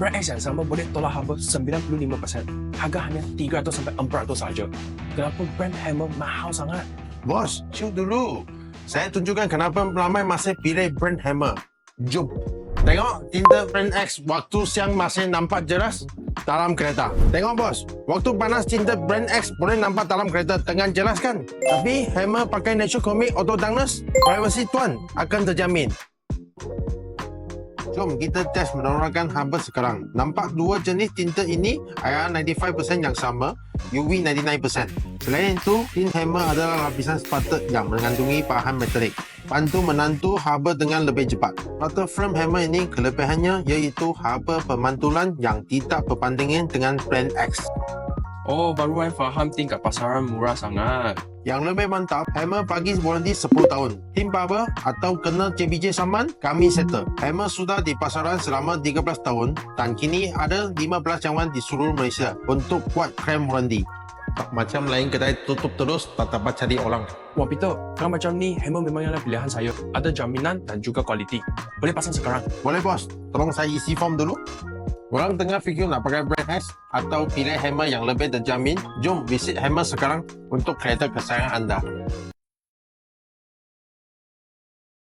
Brand X yang sama boleh tolak haba 95%. Harga hanya 300 sampai 400 saja. Kenapa brand Hammer mahal sangat? Bos, chill dulu. Saya tunjukkan kenapa ramai masih pilih brand Hammer. Jom. Tengok tinta brand X waktu siang masih nampak jelas dalam kereta. Tengok bos, waktu panas tinta brand X boleh nampak dalam kereta dengan jelas kan? Tapi Hammer pakai Natural Comic Auto Darkness, privacy tuan akan terjamin. Jom kita test menerangkan haba sekarang. Nampak dua jenis tinta ini IR 95% yang sama, UV 99%. Selain itu, tin hammer adalah lapisan sepatut yang mengandungi bahan metalik. Bantu menantu haba dengan lebih cepat. Rata frame hammer ini kelebihannya iaitu haba pemantulan yang tidak berbandingin dengan brand X. Oh, baru saya faham tingkat pasaran murah sangat. Yang lebih mantap, Hammer bagi waranti 10 tahun. Tim Barber atau kena JBJ saman, kami settle. Hammer sudah di pasaran selama 13 tahun dan kini ada 15 cawangan di seluruh Malaysia untuk buat krem waranti. Tak macam lain kedai tutup terus, tak dapat cari orang. Wah Peter, kalau macam ni, Hammer memang adalah pilihan saya. Ada jaminan dan juga kualiti. Boleh pasang sekarang. Boleh bos, tolong saya isi form dulu. Orang tengah fikir nak pakai brand X atau pilih hammer yang lebih terjamin, jom visit hammer sekarang untuk kereta kesayangan anda.